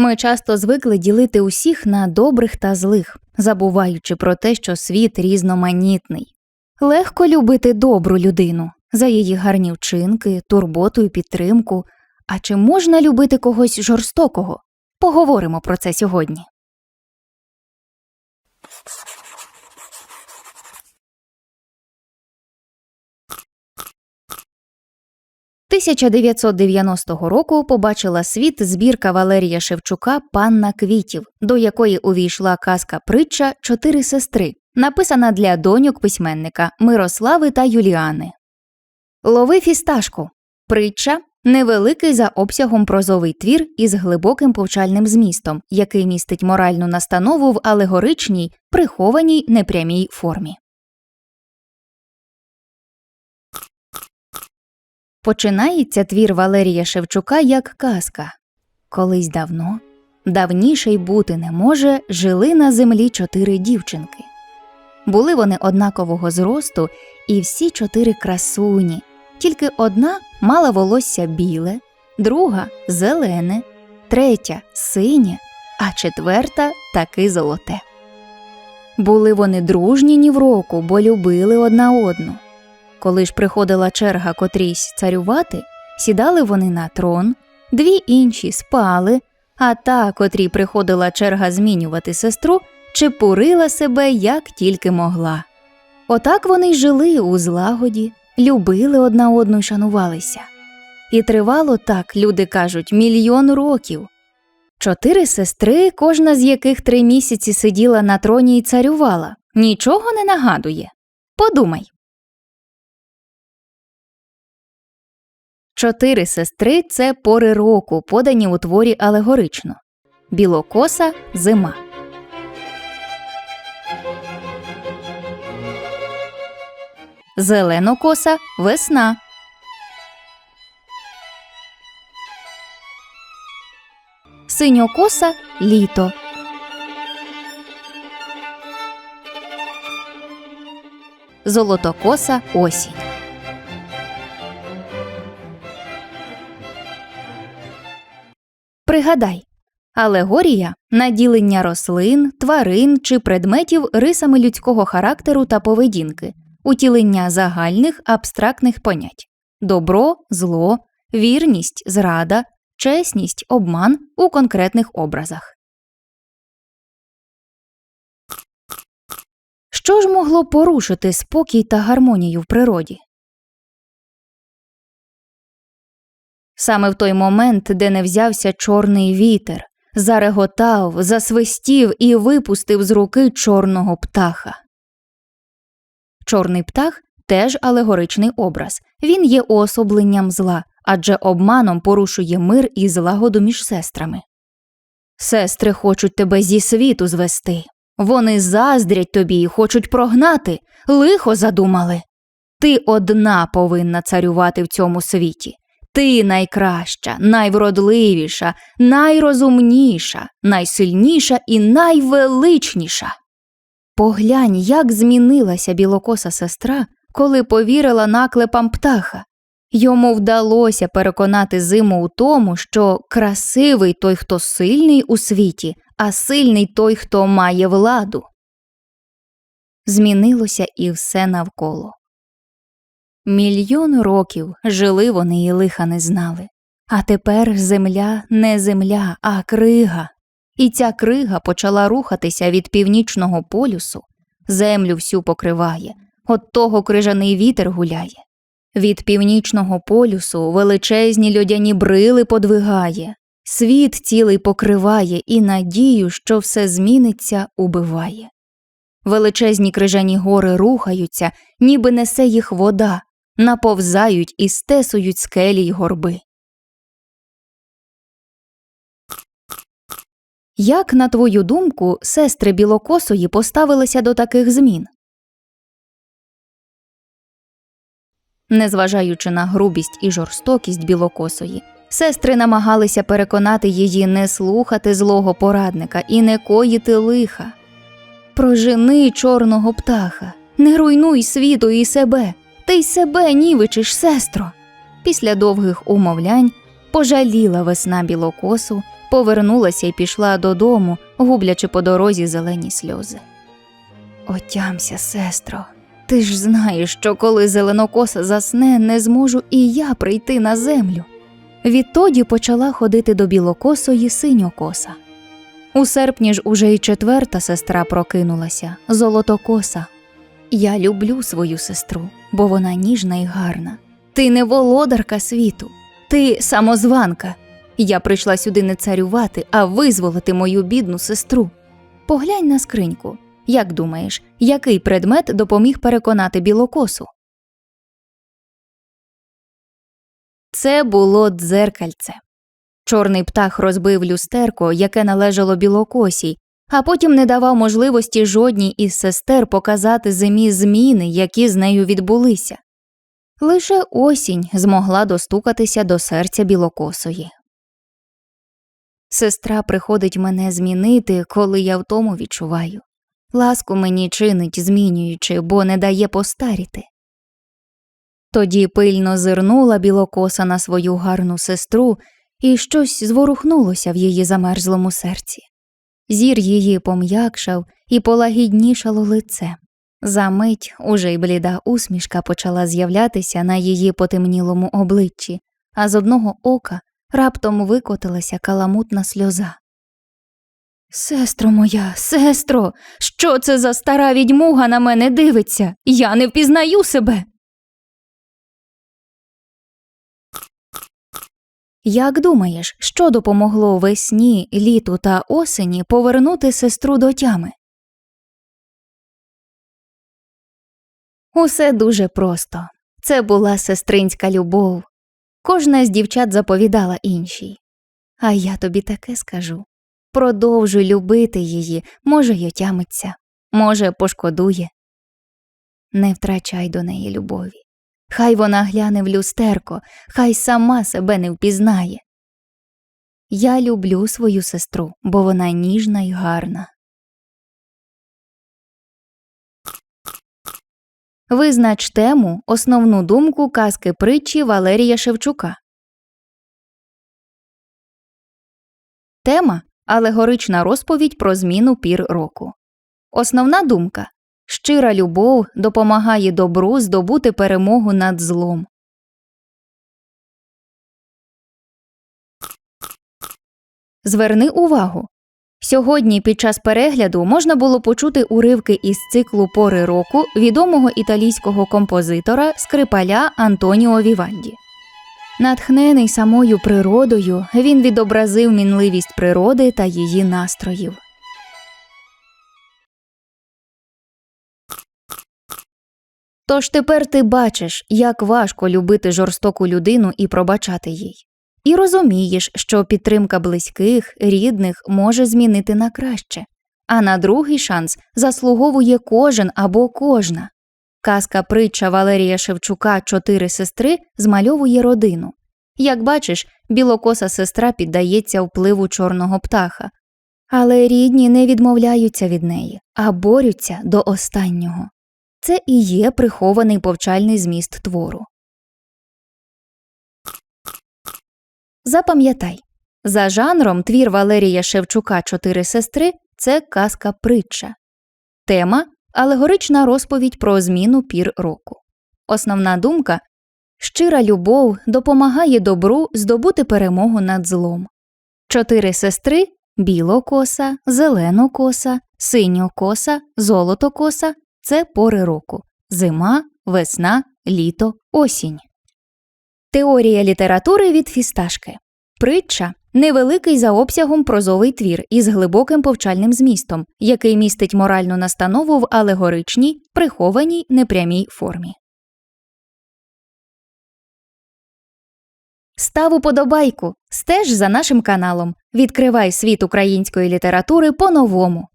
Ми часто звикли ділити усіх на добрих та злих, забуваючи про те, що світ різноманітний. Легко любити добру людину за її гарні вчинки, турботу і підтримку. А чи можна любити когось жорстокого? Поговоримо про це сьогодні. «1990 року побачила світ збірка Валерія Шевчука Панна квітів, до якої увійшла казка притча Чотири сестри, написана для доньок письменника Мирослави та Юліани. Лови фісташку. Притча невеликий за обсягом прозовий твір із глибоким повчальним змістом, який містить моральну настанову в алегоричній, прихованій непрямій формі. Починається твір Валерія Шевчука як казка. Колись давно, давніше й бути не може, жили на землі чотири дівчинки. Були вони однакового зросту, і всі чотири красуні, тільки одна мала волосся біле, друга зелене, третя синє, а четверта таки золоте. Були вони дружні ні в року, бо любили одна одну. Коли ж приходила черга котрійсь царювати, сідали вони на трон, дві інші спали, а та, котрій приходила черга змінювати сестру, чепурила себе як тільки могла. Отак вони й жили у злагоді, любили одна одну й шанувалися. І тривало так, люди кажуть, мільйон років. Чотири сестри, кожна з яких три місяці сиділа на троні і царювала, нічого не нагадує. Подумай. Чотири сестри це пори року, подані у творі алегорично. Білокоса зима. Зеленокоса весна. Синьокоса літо. Золотокоса осінь. Пригадай, алегорія наділення рослин, тварин чи предметів рисами людського характеру та поведінки, утілення загальних абстрактних понять добро, зло, вірність, зрада, чесність, обман у конкретних образах. Що ж могло порушити спокій та гармонію в природі? Саме в той момент, де не взявся чорний вітер, зареготав, засвистів і випустив з руки чорного птаха. Чорний птах теж алегоричний образ. Він є уособленням зла, адже обманом порушує мир і злагоду між сестрами. Сестри хочуть тебе зі світу звести. Вони заздрять тобі і хочуть прогнати, лихо задумали. Ти одна повинна царювати в цьому світі. Ти найкраща, найвродливіша, найрозумніша, найсильніша і найвеличніша. Поглянь, як змінилася білокоса сестра, коли повірила наклепам птаха. Йому вдалося переконати зиму у тому, що красивий той, хто сильний у світі, а сильний той, хто має владу. Змінилося і все навколо. Мільйон років жили вони і лиха не знали. А тепер земля не земля, а крига. І ця крига почала рухатися від північного полюсу, землю всю покриває, от того крижаний вітер гуляє. Від північного полюсу величезні льодяні брили подвигає, світ цілий покриває і надію, що все зміниться, убиває. Величезні крижані гори рухаються, ніби несе їх вода, наповзають і стесують скелі й горби. Як, на твою думку, сестри білокосої поставилися до таких змін? Незважаючи на грубість і жорстокість білокосої, сестри намагалися переконати її не слухати злого порадника і не коїти лиха. Прожени чорного птаха, не руйнуй світу і себе, ти й себе нівичиш, сестро. Після довгих умовлянь пожаліла весна білокосу, повернулася і пішла додому, гублячи по дорозі зелені сльози. Отямся, сестро, ти ж знаєш, що коли зеленокоса засне, не зможу і я прийти на землю. Відтоді почала ходити до білокосої синьокоса. У серпні ж уже й четверта сестра прокинулася золотокоса. Я люблю свою сестру, бо вона ніжна і гарна. Ти не володарка світу, ти самозванка. Я прийшла сюди не царювати, а визволити мою бідну сестру. Поглянь на скриньку. Як думаєш, який предмет допоміг переконати білокосу? Це було дзеркальце. Чорний птах розбив люстерко, яке належало білокосій, а потім не давав можливості жодній із сестер показати зимі зміни, які з нею відбулися. Лише осінь змогла достукатися до серця білокосої. Сестра приходить мене змінити, коли я в тому відчуваю. Ласку мені чинить, змінюючи, бо не дає постаріти. Тоді пильно зирнула білокоса на свою гарну сестру, і щось зворухнулося в її замерзлому серці. Зір її пом'якшав і полагіднішало лице. Замить уже й бліда усмішка почала з'являтися на її потемнілому обличчі, а з одного ока раптом викотилася каламутна сльоза. Сестро моя, сестро, що це за стара відьмуга на мене дивиться? Я не впізнаю себе. Як думаєш, що допомогло весні, літу та осені повернути сестру до тями? Усе дуже просто. Це була сестринська любов. Кожна з дівчат заповідала іншій. А я тобі таке скажу продовжуй любити її, може, й отямиться, може, пошкодує. Не втрачай до неї любові. Хай вона гляне в люстерко, хай сама себе не впізнає. Я люблю свою сестру, бо вона ніжна й гарна. Визнач тему, основну думку казки притчі Валерія Шевчука. Тема алегорична розповідь про зміну пір року. Основна думка щира любов допомагає добру здобути перемогу над злом. Зверни увагу. Сьогодні під час перегляду можна було почути уривки із циклу пори року відомого італійського композитора скрипаля Антоніо Вівальді. Натхнений самою природою, він відобразив мінливість природи та її настроїв. Тож тепер ти бачиш, як важко любити жорстоку людину і пробачати їй. І розумієш, що підтримка близьких, рідних може змінити на краще, а на другий шанс заслуговує кожен або кожна. Казка притча Валерія Шевчука Чотири сестри змальовує родину. Як бачиш, білокоса сестра піддається впливу чорного птаха, але рідні не відмовляються від неї, а борються до останнього. Це і є прихований повчальний зміст твору. Запам'ятай за жанром твір Валерія Шевчука Чотири сестри це казка притча. Тема алегорична розповідь про зміну пір року. Основна думка щира любов допомагає добру здобути перемогу над злом. Чотири сестри білокоса, зеленокоса, синьокоса, золотокоса це пори року зима, весна, літо, осінь. Теорія літератури від фісташки. Притча невеликий за обсягом прозовий твір із глибоким повчальним змістом, який містить моральну настанову в алегоричній, прихованій непрямій формі. Став уподобайку, стеж за нашим каналом. Відкривай світ української літератури по-новому.